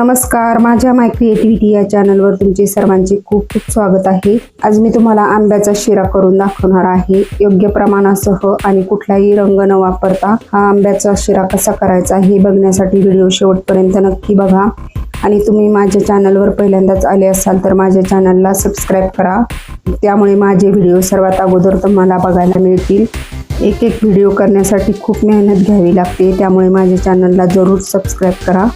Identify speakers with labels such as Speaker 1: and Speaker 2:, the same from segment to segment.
Speaker 1: नमस्कार माझ्या माय क्रिएटिव्हिटी या चॅनलवर तुमचे सर्वांचे खूप खूप स्वागत आहे. आज मी तुम्हाला आंब्याचा शिरा करून दाखवणार आहे. योग्य प्रमाणासह आणि कुठलाही रंग न वापरता हा आंब्याचा शिरा कसा करायचा हे बघण्यासाठी व्हिडिओ शेवटपर्यंत नक्की बघा. आणि तुम्ही माझ्या चॅनलवर पहिल्यांदाच आले असाल तर माझ्या चॅनलला सबस्क्राईब करा. त्यामुळे माझे व्हिडिओ सर्वात अगोदर तुम्हाला बघायला मिळतील. एक एक व्हिडिओ करण्यासाठी खूप मेहनत घ्यावी लागते. त्यामुळे माझ्या चॅनलला जरूर सबस्क्राईब करा.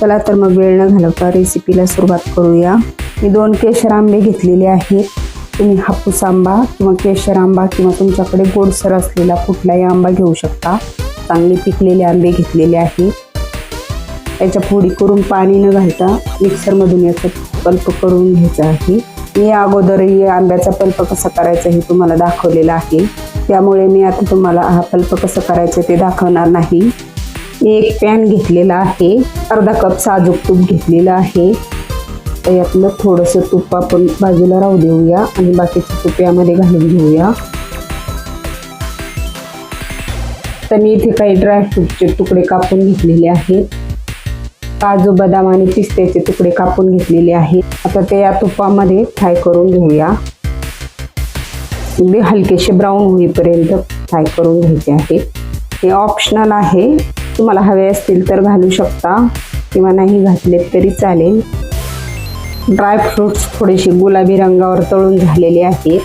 Speaker 1: चला तर मग वेळ न घालवता रेसिपीला सुरुवात करूया. मी दोन केशर आंबे घेतलेले आहेत. तुम्ही हापूस आंबा किंवा केशर आंबा किंवा तुमच्याकडे गोडसर असलेला कुठलाही आंबा घेऊ शकता. चांगले पिकलेले आंबे घेतलेले आहेत. त्याच्या फोडी करून पाणी न घालता मिक्सरमधून याचा पल्प करून घ्यायचा आहे. मी अगोदरही या आंब्याचा पल्प कसा करायचा हे तुम्हाला दाखवलेला आहे. त्यामुळे मी आता तुम्हाला हा पल्प कसं करायचं ते दाखवणार नाही. एक पॅन घेतलेला आहे. अर्धा कप साजूक तूप घेतलेलं आहे. तर यातलं थोडंसं तूप आपण बाजूला राहू देऊया आणि बाकीचं तूप यामध्ये घालून घेऊया. तर मी इथे काही ड्रायफ्रूटचे तुकडे कापून घेतलेले आहेत. काजू बदाम आणि पिस्त्याचे तुकडे कापून घेतलेले आहेत. आता ते या तुपामध्ये फ्राय करून घेऊया. म्हणजे हलकेसे ब्राऊन होईपर्यंत फ्राय करून घ्यायचे आहे हे ऑप्शनल आहे. तुम्हाला हवे असतील तर घालू शकता. किंवा नाही घातले तरी चालेल. ड्रायफ्रूट्स थोडेसे गुलाबी रंगावर तळून झालेले आहेत.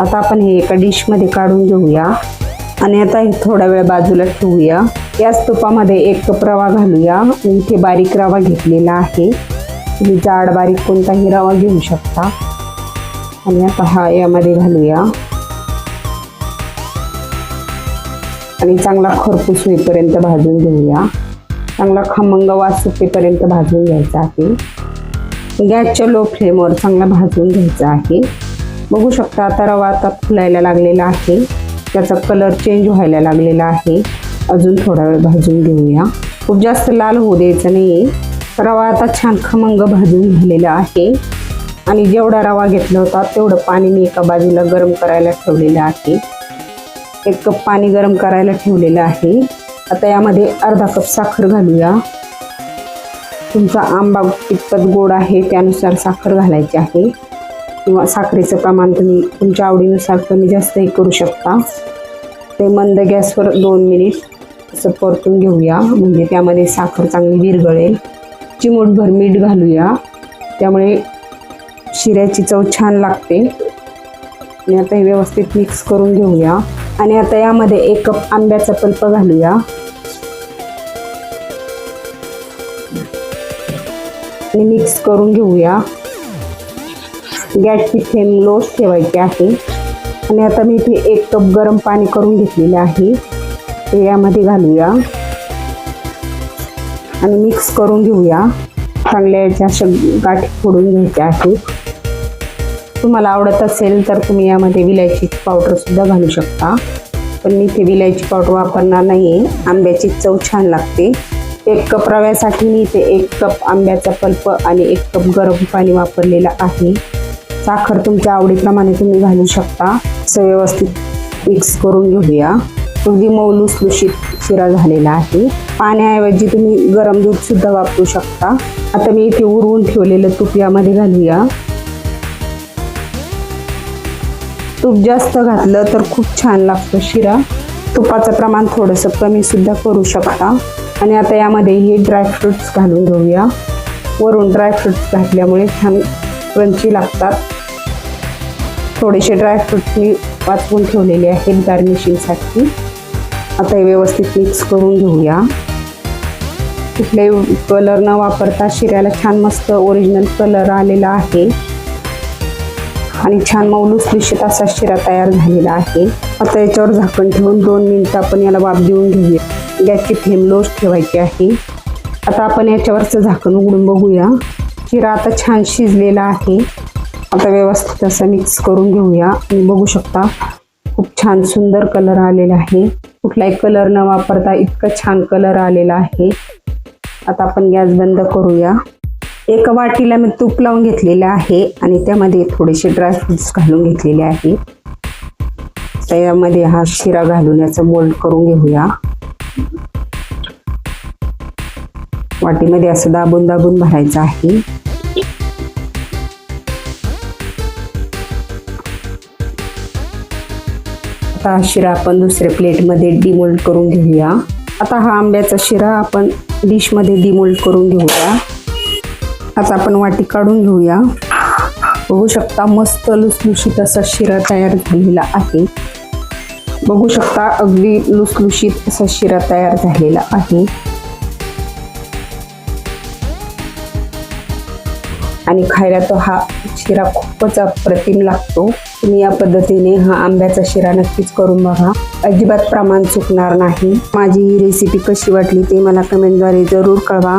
Speaker 1: आता आपण हे एका डिशमध्ये काढून घेऊया. आणि आता हे थोडा वेळ बाजूला ठेवूया. याच तुपामध्ये एक कप रवा घालूया. मी इथे बारीक रवा घेतलेला आहे. तुम्ही जाड बारीक कोणताही रवा घेऊ शकता. आणि आता हा यामध्ये घालूया. आणि चांगला खरपूस होईपर्यंत भाजून घेऊया. चांगला खमंग वास सुटेपर्यंत भाजून घ्यायचा आहे. गॅसच्या लो फ्लेमवर चांगला भाजून घ्यायचा आहे. बघू शकता आता रवा आता फुलायला लागलेला आहे. त्याचा कलर चेंज व्हायला लागलेला आहे. अजून थोडा वेळ भाजून घेऊया. खूप जास्त लाल होऊ द्यायचं नाही रवा आता छान खमंग भाजून झालेला आहे. आणि जेवढा रवा घेतला होता तेवढं पाणी मी एका बाजूला गरम करायला ठेवलेलं आहे. एक कप पाणी गरम करायला ठेवलेलं आहे. आता यामध्ये अर्धा कप साखर घालूया. तुमचा आंबा कितपत गोड आहे त्यानुसार साखर घालायची आहे. किंवा साखरेचं प्रमाण तुम्ही तुमच्या आवडीनुसार कमी जास्तही करू शकता. ते मंद गॅसवर दोन मिनिट असं परतून घेऊया. म्हणजे त्यामध्ये साखर चांगली विरगळेल चिमूटभर मीठ घालूया. त्यामुळे शिऱ्याची चव छान लागते. आणि आता हे व्यवस्थित मिक्स करून घेऊया. आणि आता यामध्ये एक कप आंब्याचा पल्प घालूया. आणि मिक्स करून घेऊया. गॅसची फ्लेम लोच ठेवायची आहे. आणि आता मी इथे एक कप गरम पाणी करून घेतलेले आहे. ते यामध्ये घालूया. आणि मिक्स करून घेऊया. चांगल्या याच्या अशा गाठी फोडून घ्यायच्या आहेत. तुम्हाला आवडत असेल तर तुम्ही यामध्ये विलायची पावडरसुद्धा घालू शकता. पण मी इथे विलायची पावडर वापरणार नाही आहे आंब्याची चव छान लागते. एक कप रव्यासाठी मी इथे एक कप आंब्याचा पल्प आणि एक कप गरम पाणी वापरलेलं आहे. साखर तुमच्या आवडीप्रमाणे तुम्ही घालू शकता. असं व्यवस्थित मिक्स करून घेऊया. अगदी मऊ लुसलुशीत शिरा झालेला आहे. पाण्याऐवजी तुम्ही गरम दूधसुद्धा वापरू शकता. आता मी इथे उरवून ठेवलेलं तूप यामध्ये घालूया. तूप जास्त घातलं तर खूप छान लागतं शिरा. तुपाचं प्रमाण थोडंसं कमीसुद्धा करू शकता. आणि आता यामध्ये हे ड्रायफ्रुट्स घालून घेऊया. वरून ड्रायफ्रुट्स घातल्यामुळे छान क्रंची लागतात. थोडेसे ड्रायफ्रुट्स मी वाचवून ठेवलेले आहेत गार्निशिंगसाठी आता हे व्यवस्थित मिक्स करून घेऊया. कुठलेही कलर न वापरता शिऱ्याला छान मस्त ओरिजिनल कलर आलेला आहे. आणि छान मौलुसलुशीत असा शिरा तयार झालेला आहे. आता याच्यावर झाकण ठेवून दोन मिनिटं आपण याला वाफ देऊन घेऊया. गॅसची फ्लेम लोच ठेवायची आहे. आता आपण याच्यावरचं झाकण उघडून बघूया. शिरा आता छान शिजलेला आहे. आता व्यवस्थित असं मिक्स करून घेऊया. आणि बघू शकता खूप छान सुंदर कलर आलेला आहे. कुठलाही कलर न वापरता इतकं छान कलर आलेला आहे. आता आपण गॅस बंद करूया. एका वाटीला मी तूप लावून घेतलेलं आहे आणि त्यामध्ये थोडेसे ड्रायफ्रुट्स घालून घेतलेले आहे. त्यामध्ये हा शिरा घालून याचं मोल्ड करून घेऊया. वाटीमध्ये असं दाबून दाबून भरायचं आहे. आता हा शिरा आपण दुसऱ्या प्लेटमध्ये डिमोल्ड करून घेऊया. आता हा आंब्याचा शिरा आपण डिशमध्ये डिमोल्ड करून घेऊया. आता आपण वाटी काढून घेऊया. बघू शकता मस्त लुसलुशीत असा शिरा तयार झालेला आहे. बघू शकता अगदी लुसलुशीत असा शिरा तयार झालेला आहे. आणि खायला तो हा शिरा खूपच अप्रतिम लागतो. तुम्ही या पद्धतीने हा आंब्याचा शिरा नक्कीच करून बघा. अजिबात प्रमाण चुकणार नाही. माझी ही रेसिपी कशी वाटली ते मला कमेंटद्वारे जरूर कळवा.